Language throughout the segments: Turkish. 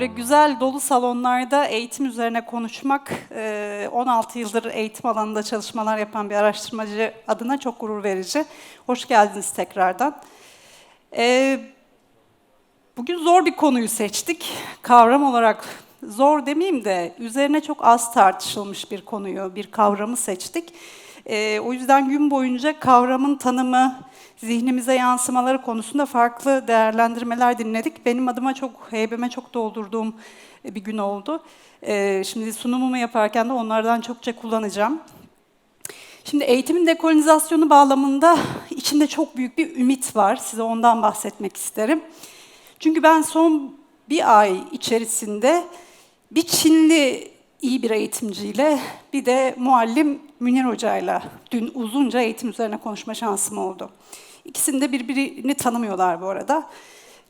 böyle güzel dolu salonlarda eğitim üzerine konuşmak, e, 16 yıldır eğitim alanında çalışmalar yapan bir araştırmacı adına çok gurur verici. Hoş geldiniz tekrardan. E, bugün zor bir konuyu seçtik. Kavram olarak zor demeyeyim de üzerine çok az tartışılmış bir konuyu, bir kavramı seçtik. E, o yüzden gün boyunca kavramın tanımı, zihnimize yansımaları konusunda farklı değerlendirmeler dinledik. Benim adıma çok, heybeme çok doldurduğum bir gün oldu. E, şimdi sunumumu yaparken de onlardan çokça kullanacağım. Şimdi eğitimin dekolonizasyonu bağlamında içinde çok büyük bir ümit var. Size ondan bahsetmek isterim. Çünkü ben son bir ay içerisinde bir Çinli iyi bir eğitimciyle bir de muallim Münir Hoca'yla dün uzunca eğitim üzerine konuşma şansım oldu. İkisini de birbirini tanımıyorlar bu arada.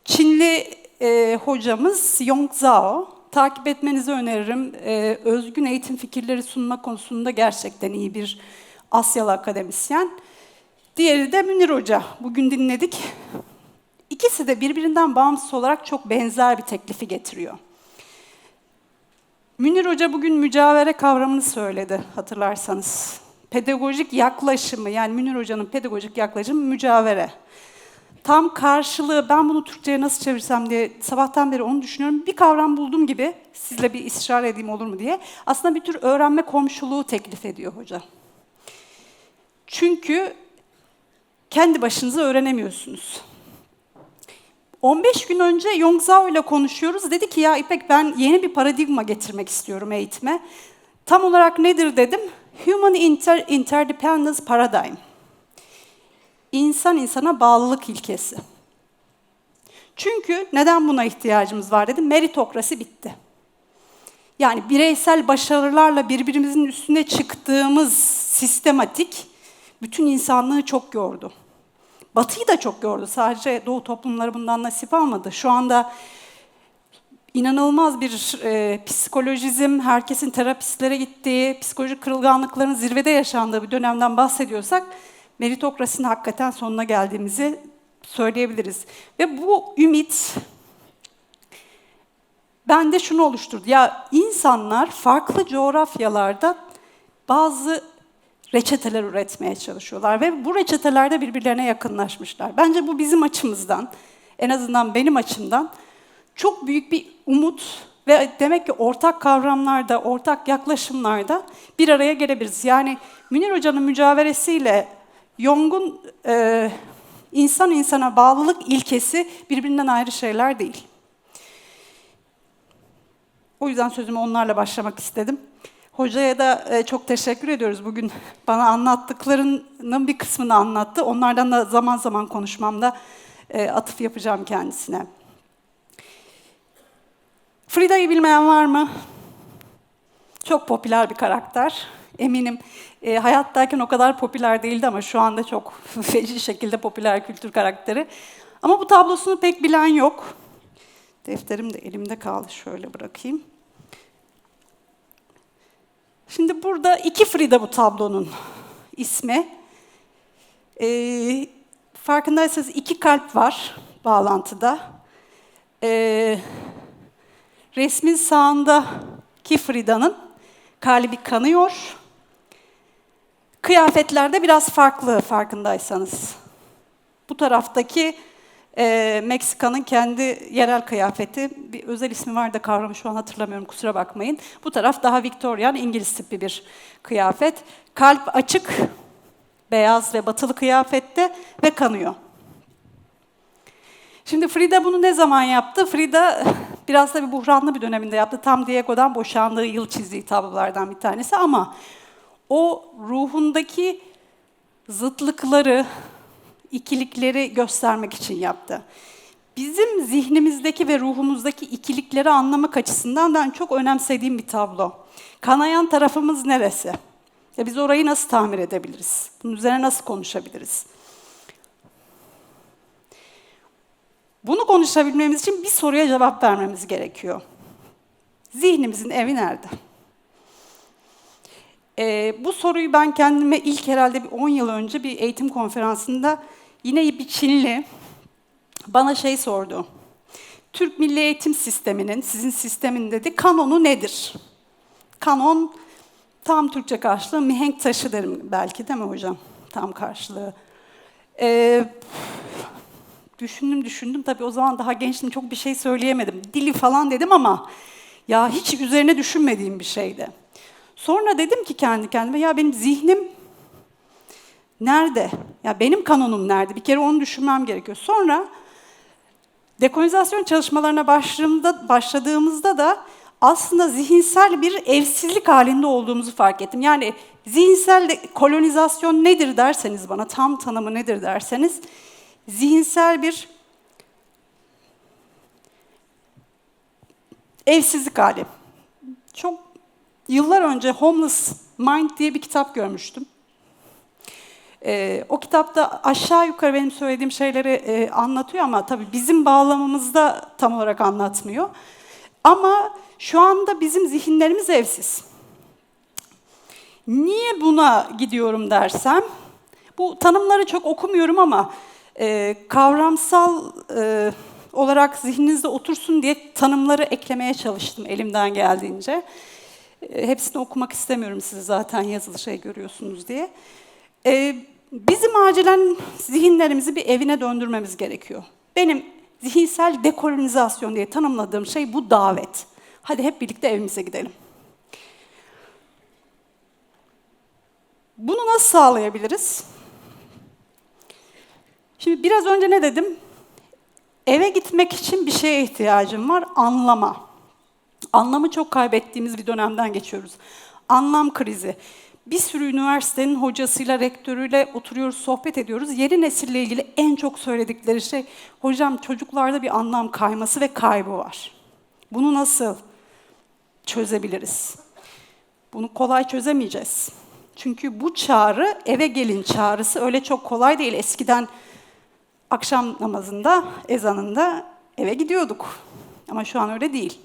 Çinli e, hocamız Yong Zhao. Takip etmenizi öneririm. E, özgün eğitim fikirleri sunma konusunda gerçekten iyi bir Asyalı akademisyen. Diğeri de Münir Hoca. Bugün dinledik. İkisi de birbirinden bağımsız olarak çok benzer bir teklifi getiriyor. Münir Hoca bugün mücavere kavramını söyledi hatırlarsanız. Pedagojik yaklaşımı yani Münir Hoca'nın pedagojik yaklaşımı mücavere. Tam karşılığı ben bunu Türkçe'ye nasıl çevirsem diye sabahtan beri onu düşünüyorum. Bir kavram buldum gibi sizle bir istişare edeyim olur mu diye. Aslında bir tür öğrenme komşuluğu teklif ediyor hoca. Çünkü kendi başınıza öğrenemiyorsunuz. 15 gün önce Yongzao ile konuşuyoruz. Dedi ki ya İpek ben yeni bir paradigma getirmek istiyorum eğitime. Tam olarak nedir dedim. Human inter Interdependence Paradigm. İnsan insana bağlılık ilkesi. Çünkü neden buna ihtiyacımız var dedim. Meritokrasi bitti. Yani bireysel başarılarla birbirimizin üstüne çıktığımız sistematik bütün insanlığı çok yordu. Batı'yı da çok gördü. Sadece Doğu toplumları bundan nasip almadı. Şu anda inanılmaz bir e, psikolojizm, herkesin terapistlere gittiği, psikolojik kırılganlıkların zirvede yaşandığı bir dönemden bahsediyorsak meritokrasinin hakikaten sonuna geldiğimizi söyleyebiliriz. Ve bu ümit bende şunu oluşturdu. Ya insanlar farklı coğrafyalarda bazı reçeteler üretmeye çalışıyorlar ve bu reçetelerde birbirlerine yakınlaşmışlar. Bence bu bizim açımızdan, en azından benim açımdan çok büyük bir umut ve demek ki ortak kavramlarda, ortak yaklaşımlarda bir araya gelebiliriz. Yani Münir Hoca'nın mücaveresiyle Jung'un e, insan insana bağlılık ilkesi birbirinden ayrı şeyler değil. O yüzden sözümü onlarla başlamak istedim. Hocaya da e, çok teşekkür ediyoruz. Bugün bana anlattıklarının bir kısmını anlattı. Onlardan da zaman zaman konuşmamda e, atıf yapacağım kendisine. Frida'yı bilmeyen var mı? Çok popüler bir karakter. Eminim e, hayattayken o kadar popüler değildi ama şu anda çok feci şekilde popüler kültür karakteri. Ama bu tablosunu pek bilen yok. Defterim de elimde kaldı. Şöyle bırakayım. Şimdi burada iki Frida bu tablonun ismi. Ee, farkındaysanız iki kalp var bağlantıda. Ee, resmin sağındaki Frida'nın kalbi kanıyor. Kıyafetlerde biraz farklı farkındaysanız. Bu taraftaki e, Meksika'nın kendi yerel kıyafeti, bir özel ismi var da kavramı şu an hatırlamıyorum kusura bakmayın. Bu taraf daha Victorian, İngiliz tipi bir kıyafet. Kalp açık, beyaz ve batılı kıyafette ve kanıyor. Şimdi Frida bunu ne zaman yaptı? Frida biraz da bir buhranlı bir döneminde yaptı. Tam Diego'dan boşandığı yıl çizdiği tablolardan bir tanesi ama o ruhundaki zıtlıkları, ikilikleri göstermek için yaptı. Bizim zihnimizdeki ve ruhumuzdaki ikilikleri anlamak açısından ben çok önemsediğim bir tablo. Kanayan tarafımız neresi? Ya biz orayı nasıl tamir edebiliriz? Bunun üzerine nasıl konuşabiliriz? Bunu konuşabilmemiz için bir soruya cevap vermemiz gerekiyor. Zihnimizin evi nerede? Ee, bu soruyu ben kendime ilk herhalde bir 10 yıl önce bir eğitim konferansında yine bir Çinli bana şey sordu. Türk Milli Eğitim Sistemi'nin, sizin sistemin dedi, kanonu nedir? Kanon tam Türkçe karşılığı mihenk taşı derim belki değil mi hocam? Tam karşılığı. Ee, düşündüm düşündüm tabii o zaman daha gençtim çok bir şey söyleyemedim. Dili falan dedim ama ya hiç üzerine düşünmediğim bir şeydi. Sonra dedim ki kendi kendime ya benim zihnim nerede? Ya benim kanonum nerede? Bir kere onu düşünmem gerekiyor. Sonra dekolonizasyon çalışmalarına başladığımda, başladığımızda da aslında zihinsel bir evsizlik halinde olduğumuzu fark ettim. Yani zihinsel de, kolonizasyon nedir derseniz bana, tam tanımı nedir derseniz, zihinsel bir evsizlik hali. Çok yıllar önce Homeless Mind diye bir kitap görmüştüm. Ee, o kitapta aşağı yukarı benim söylediğim şeyleri e, anlatıyor ama tabii bizim bağlamamızda tam olarak anlatmıyor. Ama şu anda bizim zihinlerimiz evsiz. Niye buna gidiyorum dersem, bu tanımları çok okumuyorum ama e, kavramsal e, olarak zihninizde otursun diye tanımları eklemeye çalıştım elimden geldiğince. E, hepsini okumak istemiyorum siz zaten yazılı şey görüyorsunuz diye. Bizim acilen zihinlerimizi bir evine döndürmemiz gerekiyor. Benim zihinsel dekolonizasyon diye tanımladığım şey bu davet. Hadi hep birlikte evimize gidelim. Bunu nasıl sağlayabiliriz? Şimdi biraz önce ne dedim? Eve gitmek için bir şeye ihtiyacım var, anlama. Anlamı çok kaybettiğimiz bir dönemden geçiyoruz. Anlam krizi. Bir sürü üniversitenin hocasıyla, rektörüyle oturuyoruz, sohbet ediyoruz. Yeni nesille ilgili en çok söyledikleri şey, hocam çocuklarda bir anlam kayması ve kaybı var. Bunu nasıl çözebiliriz? Bunu kolay çözemeyeceğiz. Çünkü bu çağrı, eve gelin çağrısı öyle çok kolay değil. Eskiden akşam namazında, ezanında eve gidiyorduk. Ama şu an öyle değil.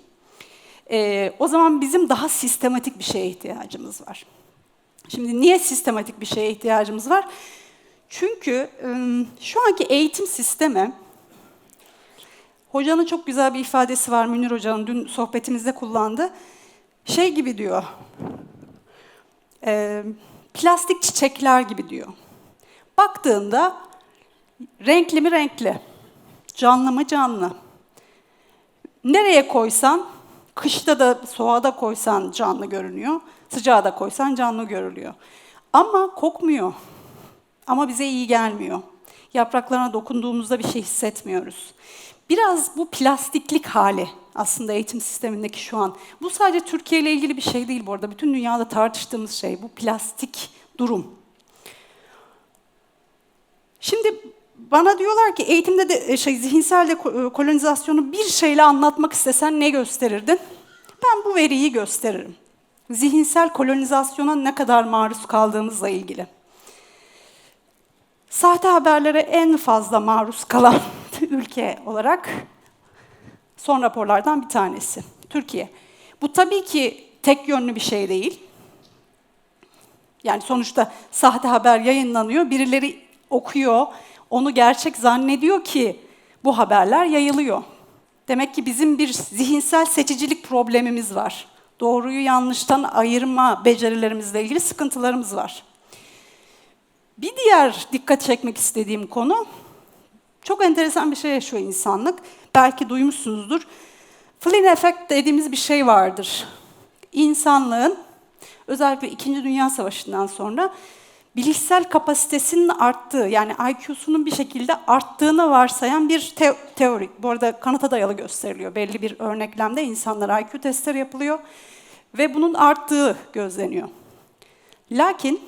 Ee, o zaman bizim daha sistematik bir şeye ihtiyacımız var. Şimdi niye sistematik bir şeye ihtiyacımız var? Çünkü şu anki eğitim sistemi, hocanın çok güzel bir ifadesi var, Münir Hoca'nın dün sohbetimizde kullandı. Şey gibi diyor, e, plastik çiçekler gibi diyor. Baktığında renkli mi renkli, canlı mı canlı. Nereye koysan, kışta da soğuğa da koysan canlı görünüyor, sıcağa da koysan canlı görülüyor. Ama kokmuyor. Ama bize iyi gelmiyor. Yapraklarına dokunduğumuzda bir şey hissetmiyoruz. Biraz bu plastiklik hali aslında eğitim sistemindeki şu an. Bu sadece Türkiye ile ilgili bir şey değil bu arada. Bütün dünyada tartıştığımız şey bu plastik durum. Şimdi bana diyorlar ki eğitimde de şey zihinsel de kolonizasyonu bir şeyle anlatmak istesen ne gösterirdin? Ben bu veriyi gösteririm. Zihinsel kolonizasyona ne kadar maruz kaldığımızla ilgili. Sahte haberlere en fazla maruz kalan ülke olarak son raporlardan bir tanesi. Türkiye. Bu tabii ki tek yönlü bir şey değil. Yani sonuçta sahte haber yayınlanıyor, birileri okuyor, onu gerçek zannediyor ki bu haberler yayılıyor. Demek ki bizim bir zihinsel seçicilik problemimiz var. Doğruyu yanlıştan ayırma becerilerimizle ilgili sıkıntılarımız var. Bir diğer dikkat çekmek istediğim konu, çok enteresan bir şey yaşıyor insanlık. Belki duymuşsunuzdur. Flynn Effect dediğimiz bir şey vardır. İnsanlığın, özellikle İkinci Dünya Savaşı'ndan sonra bilişsel kapasitesinin arttığı, yani IQ'sunun bir şekilde arttığını varsayan bir te- teori. Bu arada kanıta dayalı gösteriliyor. Belli bir örneklemde insanlara IQ testleri yapılıyor ve bunun arttığı gözleniyor. Lakin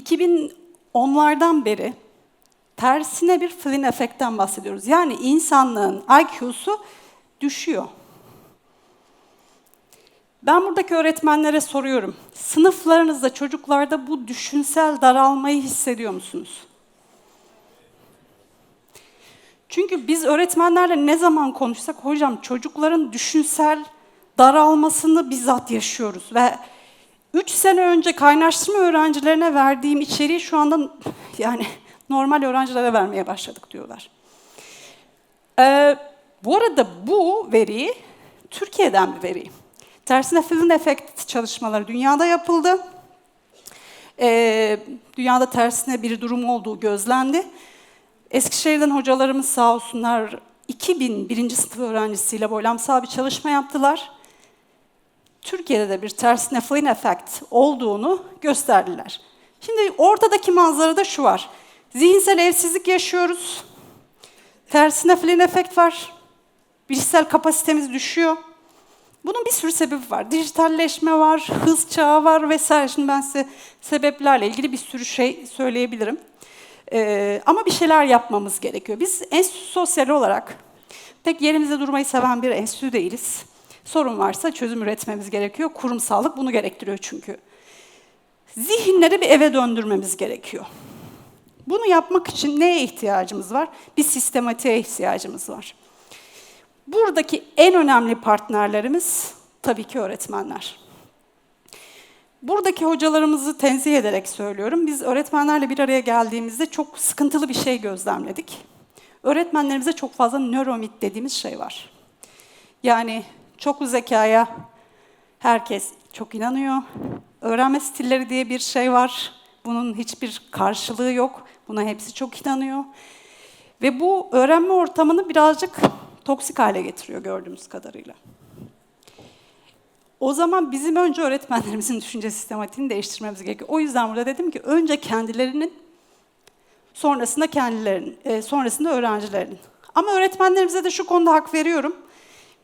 2010'lardan beri tersine bir Flynn efektten bahsediyoruz. Yani insanlığın IQ'su düşüyor. Ben buradaki öğretmenlere soruyorum. Sınıflarınızda, çocuklarda bu düşünsel daralmayı hissediyor musunuz? Çünkü biz öğretmenlerle ne zaman konuşsak, hocam çocukların düşünsel daralmasını bizzat yaşıyoruz. Ve üç sene önce kaynaştırma öğrencilerine verdiğim içeriği şu anda yani normal öğrencilere vermeye başladık diyorlar. Ee, Bu arada bu veri Türkiye'den bir veri. Tersine Flynn Effect çalışmaları dünyada yapıldı. Ee, dünyada tersine bir durum olduğu gözlendi. Eskişehir'den hocalarımız sağ olsunlar 2000 birinci sınıf öğrencisiyle boylamsal bir çalışma yaptılar. Türkiye'de de bir tersine Flynn Effect olduğunu gösterdiler. Şimdi ortadaki manzarada şu var. Zihinsel evsizlik yaşıyoruz. Tersine Flynn Effect var. Bilişsel kapasitemiz düşüyor. Bunun bir sürü sebebi var. Dijitalleşme var, hız çağı var vesaire. Şimdi ben size sebeplerle ilgili bir sürü şey söyleyebilirim. Ee, ama bir şeyler yapmamız gerekiyor. Biz enstitü sosyal olarak pek yerimizde durmayı seven bir enstitü değiliz. Sorun varsa çözüm üretmemiz gerekiyor. Kurumsallık bunu gerektiriyor çünkü. Zihinleri bir eve döndürmemiz gerekiyor. Bunu yapmak için neye ihtiyacımız var? Bir sistematiğe ihtiyacımız var. Buradaki en önemli partnerlerimiz tabii ki öğretmenler. Buradaki hocalarımızı tenzih ederek söylüyorum. Biz öğretmenlerle bir araya geldiğimizde çok sıkıntılı bir şey gözlemledik. Öğretmenlerimize çok fazla nöromit dediğimiz şey var. Yani çok zekaya herkes çok inanıyor. Öğrenme stilleri diye bir şey var. Bunun hiçbir karşılığı yok. Buna hepsi çok inanıyor. Ve bu öğrenme ortamını birazcık toksik hale getiriyor gördüğümüz kadarıyla. O zaman bizim önce öğretmenlerimizin düşünce sistematiğini değiştirmemiz gerekiyor. O yüzden burada dedim ki önce kendilerinin, sonrasında kendilerinin, e, sonrasında öğrencilerinin. Ama öğretmenlerimize de şu konuda hak veriyorum.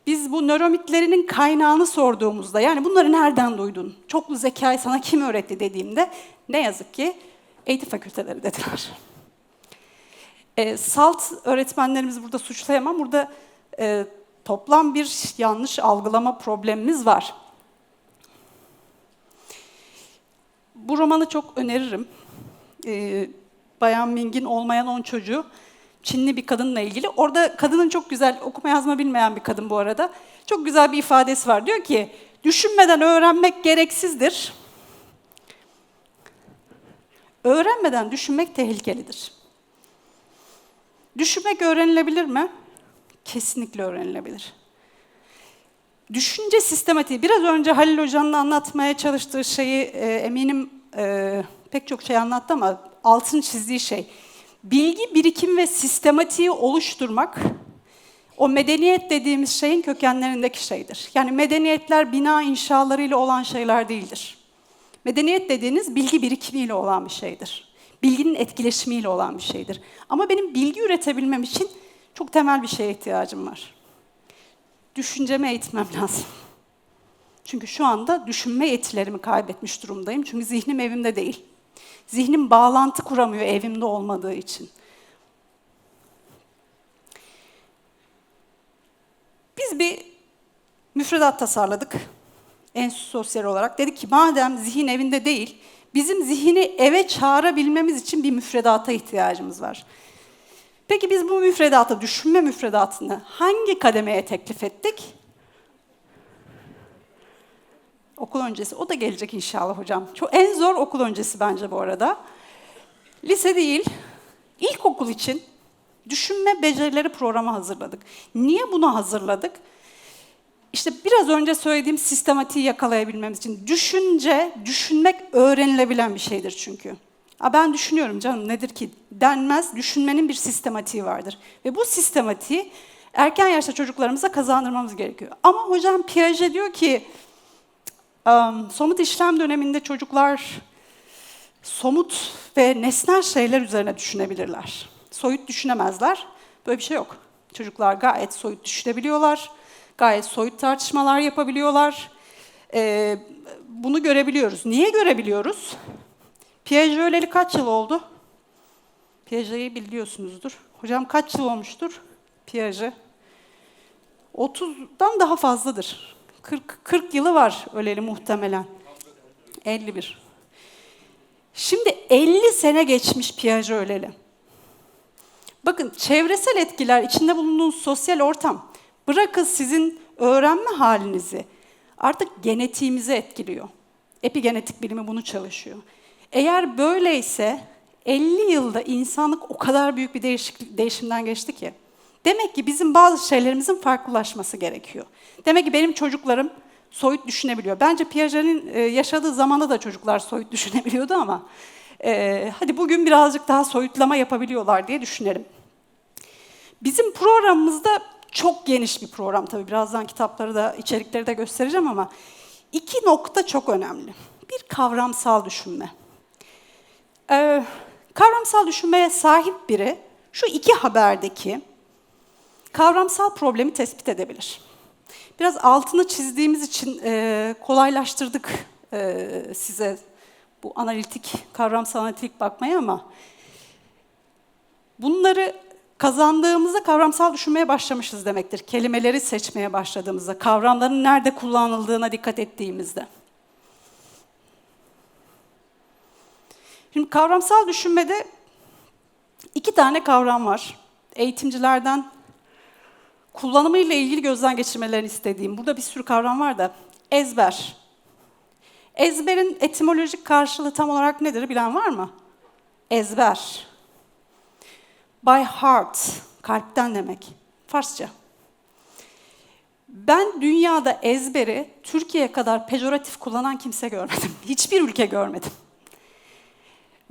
Biz bu nöromitlerinin kaynağını sorduğumuzda, yani bunları nereden duydun, çoklu zekayı sana kim öğretti dediğimde ne yazık ki eğitim fakülteleri dediler. E, salt öğretmenlerimizi burada suçlayamam. Burada e, toplam bir yanlış algılama problemimiz var. Bu romanı çok öneririm. E, Bayan Ming'in Olmayan On Çocuğu. Çinli bir kadınla ilgili. Orada kadının çok güzel, okuma yazma bilmeyen bir kadın bu arada. Çok güzel bir ifadesi var. Diyor ki, düşünmeden öğrenmek gereksizdir. Öğrenmeden düşünmek tehlikelidir. Düşünmek öğrenilebilir mi? Kesinlikle öğrenilebilir. Düşünce sistematiği, biraz önce Halil Hoca'nın anlatmaya çalıştığı şeyi e, eminim e, pek çok şey anlattı ama altını çizdiği şey. Bilgi birikim ve sistematiği oluşturmak, o medeniyet dediğimiz şeyin kökenlerindeki şeydir. Yani medeniyetler bina inşalarıyla olan şeyler değildir. Medeniyet dediğiniz bilgi birikimiyle olan bir şeydir. Bilginin etkileşimiyle olan bir şeydir. Ama benim bilgi üretebilmem için çok temel bir şeye ihtiyacım var. Düşüncemi eğitmem lazım. Çünkü şu anda düşünme yetilerimi kaybetmiş durumdayım. Çünkü zihnim evimde değil. Zihnim bağlantı kuramıyor evimde olmadığı için. Biz bir müfredat tasarladık. Enstitü sosyal olarak. Dedik ki madem zihin evinde değil, bizim zihni eve çağırabilmemiz için bir müfredata ihtiyacımız var. Peki biz bu müfredatı, düşünme müfredatını hangi kademeye teklif ettik? Okul öncesi. O da gelecek inşallah hocam. Çok en zor okul öncesi bence bu arada. Lise değil, ilkokul için düşünme becerileri programı hazırladık. Niye bunu hazırladık? İşte biraz önce söylediğim sistematiği yakalayabilmemiz için. Düşünce, düşünmek öğrenilebilen bir şeydir çünkü. A ben düşünüyorum canım nedir ki denmez. Düşünmenin bir sistematiği vardır. Ve bu sistematiği erken yaşta çocuklarımıza kazandırmamız gerekiyor. Ama hocam Piaget diyor ki somut işlem döneminde çocuklar somut ve nesnel şeyler üzerine düşünebilirler. Soyut düşünemezler. Böyle bir şey yok. Çocuklar gayet soyut düşünebiliyorlar. Gayet soyut tartışmalar yapabiliyorlar. Ee, bunu görebiliyoruz. Niye görebiliyoruz? Piaget öleli kaç yıl oldu? Piaget'i biliyorsunuzdur. Hocam kaç yıl olmuştur Piaget? 30'dan daha fazladır. 40, 40 yılı var öleli muhtemelen. 51. Şimdi 50 sene geçmiş Piaget öleli. Bakın çevresel etkiler, içinde bulunduğunuz sosyal ortam, bırakın sizin öğrenme halinizi, artık genetiğimizi etkiliyor. Epigenetik bilimi bunu çalışıyor. Eğer böyleyse 50 yılda insanlık o kadar büyük bir değişiklik, değişimden geçti ki. Demek ki bizim bazı şeylerimizin farklılaşması gerekiyor. Demek ki benim çocuklarım soyut düşünebiliyor. Bence Piaget'in e, yaşadığı zamanda da çocuklar soyut düşünebiliyordu ama e, hadi bugün birazcık daha soyutlama yapabiliyorlar diye düşünelim. Bizim programımızda çok geniş bir program tabii. Birazdan kitapları da, içerikleri de göstereceğim ama iki nokta çok önemli. Bir kavramsal düşünme. Ee, kavramsal düşünmeye sahip biri şu iki haberdeki kavramsal problemi tespit edebilir. Biraz altını çizdiğimiz için e, kolaylaştırdık e, size bu analitik, kavramsal analitik bakmayı ama bunları kazandığımızda kavramsal düşünmeye başlamışız demektir. Kelimeleri seçmeye başladığımızda, kavramların nerede kullanıldığına dikkat ettiğimizde. Şimdi kavramsal düşünmede iki tane kavram var. Eğitimcilerden kullanımıyla ilgili gözden geçirmelerini istediğim. Burada bir sürü kavram var da ezber. Ezberin etimolojik karşılığı tam olarak nedir bilen var mı? Ezber. By heart, kalpten demek. Farsça. Ben dünyada ezberi Türkiye kadar pejoratif kullanan kimse görmedim. Hiçbir ülke görmedim.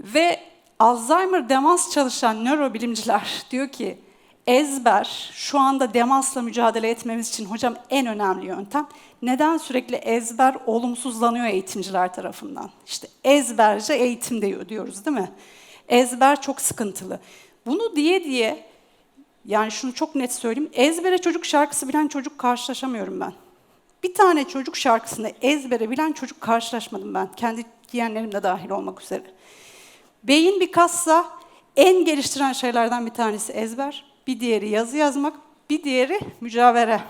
Ve Alzheimer demans çalışan nörobilimciler diyor ki ezber şu anda demansla mücadele etmemiz için hocam en önemli yöntem. Neden sürekli ezber olumsuzlanıyor eğitimciler tarafından? İşte ezberce eğitim diyor, diyoruz değil mi? Ezber çok sıkıntılı. Bunu diye diye yani şunu çok net söyleyeyim. Ezbere çocuk şarkısı bilen çocuk karşılaşamıyorum ben. Bir tane çocuk şarkısını ezbere bilen çocuk karşılaşmadım ben. Kendi yeğenlerim de dahil olmak üzere. Beyin bir kassa en geliştiren şeylerden bir tanesi ezber. Bir diğeri yazı yazmak, bir diğeri mücavere.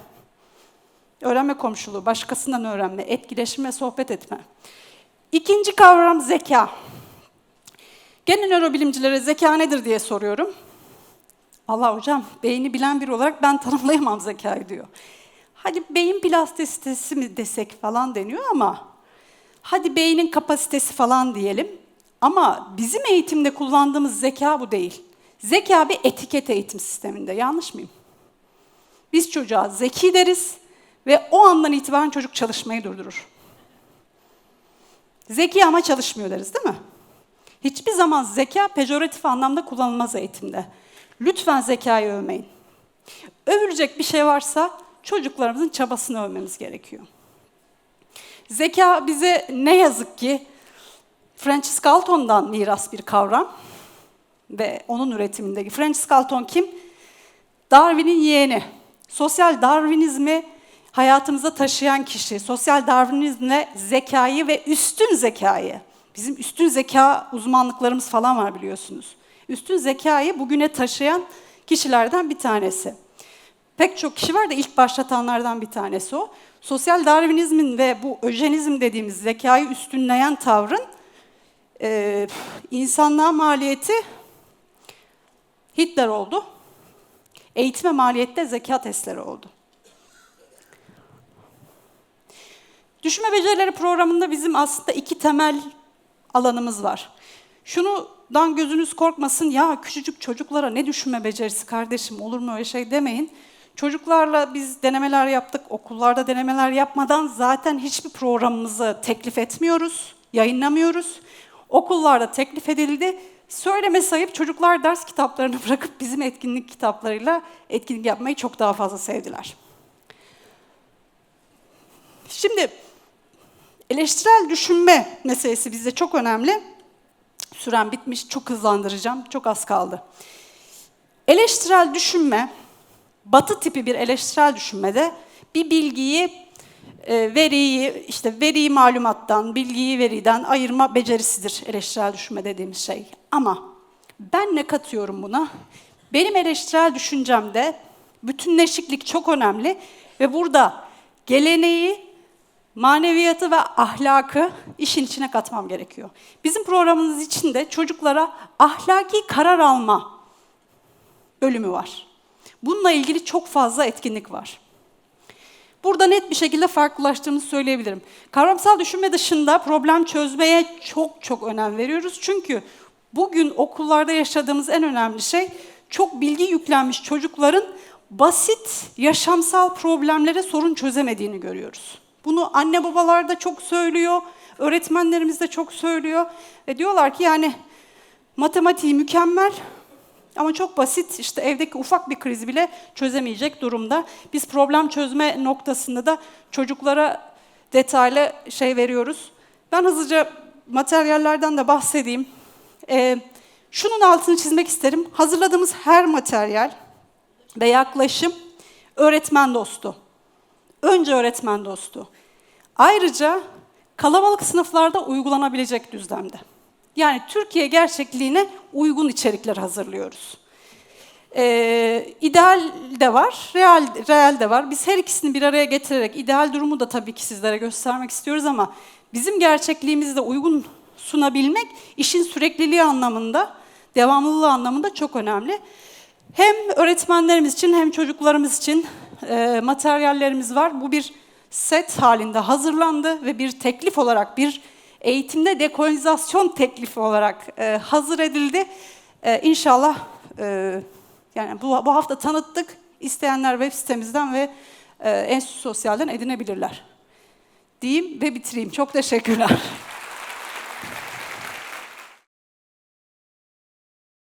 Öğrenme komşuluğu, başkasından öğrenme, etkileşim ve sohbet etme. İkinci kavram zeka. Gene nörobilimcilere zeka nedir diye soruyorum. Allah hocam, beyni bilen biri olarak ben tanımlayamam zekayı diyor. Hadi beyin plastisitesi mi desek falan deniyor ama hadi beynin kapasitesi falan diyelim. Ama bizim eğitimde kullandığımız zeka bu değil. Zeka bir etiket eğitim sisteminde. Yanlış mıyım? Biz çocuğa zeki deriz ve o andan itibaren çocuk çalışmayı durdurur. Zeki ama çalışmıyor deriz değil mi? Hiçbir zaman zeka pejoratif anlamda kullanılmaz eğitimde. Lütfen zekayı övmeyin. Övülecek bir şey varsa çocuklarımızın çabasını övmemiz gerekiyor. Zeka bize ne yazık ki Francis Galton'dan miras bir kavram ve onun üretimindeki. Francis Galton kim? Darwin'in yeğeni. Sosyal Darwinizmi hayatımıza taşıyan kişi. Sosyal Darwinizmle zekayı ve üstün zekayı. Bizim üstün zeka uzmanlıklarımız falan var biliyorsunuz. Üstün zekayı bugüne taşıyan kişilerden bir tanesi. Pek çok kişi var da ilk başlatanlardan bir tanesi o. Sosyal Darwinizmin ve bu öjenizm dediğimiz zekayı üstünleyen tavrın e, insanlığa maliyeti Hitler oldu. Eğitime maliyette zeka testleri oldu. Düşme becerileri programında bizim aslında iki temel alanımız var. Şunudan gözünüz korkmasın, ya küçücük çocuklara ne düşünme becerisi kardeşim olur mu öyle şey demeyin. Çocuklarla biz denemeler yaptık, okullarda denemeler yapmadan zaten hiçbir programımızı teklif etmiyoruz, yayınlamıyoruz. Okullarda teklif edildi. Söyleme sayıp çocuklar ders kitaplarını bırakıp bizim etkinlik kitaplarıyla etkinlik yapmayı çok daha fazla sevdiler. Şimdi eleştirel düşünme meselesi bizde çok önemli. Süren bitmiş, çok hızlandıracağım, çok az kaldı. Eleştirel düşünme, batı tipi bir eleştirel düşünmede bir bilgiyi, veriyi, işte veriyi malumattan, bilgiyi veriden ayırma becerisidir eleştirel düşünme dediğimiz şey. Ama ben ne katıyorum buna? Benim eleştirel düşüncemde bütünleşiklik çok önemli ve burada geleneği, maneviyatı ve ahlakı işin içine katmam gerekiyor. Bizim programımız içinde çocuklara ahlaki karar alma bölümü var. Bununla ilgili çok fazla etkinlik var. Burada net bir şekilde farklılaştığımızı söyleyebilirim. Kavramsal düşünme dışında problem çözmeye çok çok önem veriyoruz. Çünkü bugün okullarda yaşadığımız en önemli şey çok bilgi yüklenmiş çocukların basit yaşamsal problemlere sorun çözemediğini görüyoruz. Bunu anne babalar da çok söylüyor, öğretmenlerimiz de çok söylüyor. Ve diyorlar ki yani matematiği mükemmel ama çok basit işte evdeki ufak bir krizi bile çözemeyecek durumda. Biz problem çözme noktasında da çocuklara detaylı şey veriyoruz. Ben hızlıca materyallerden de bahsedeyim. Ee, şunun altını çizmek isterim. Hazırladığımız her materyal ve yaklaşım öğretmen dostu. Önce öğretmen dostu. Ayrıca kalabalık sınıflarda uygulanabilecek düzlemde. Yani Türkiye gerçekliğine uygun içerikler hazırlıyoruz. Ee, ideal de var, real, real de var. Biz her ikisini bir araya getirerek ideal durumu da tabii ki sizlere göstermek istiyoruz ama bizim gerçekliğimizde uygun sunabilmek işin sürekliliği anlamında, devamlılığı anlamında çok önemli. Hem öğretmenlerimiz için hem çocuklarımız için e, materyallerimiz var. Bu bir set halinde hazırlandı ve bir teklif olarak bir eğitimde dekolonizasyon teklifi olarak e, hazır edildi. E, inşallah e, yani bu, bu hafta tanıttık. İsteyenler web sitemizden ve e, Enstitü Sosyal'den edinebilirler. Diyeyim ve bitireyim. Çok teşekkürler.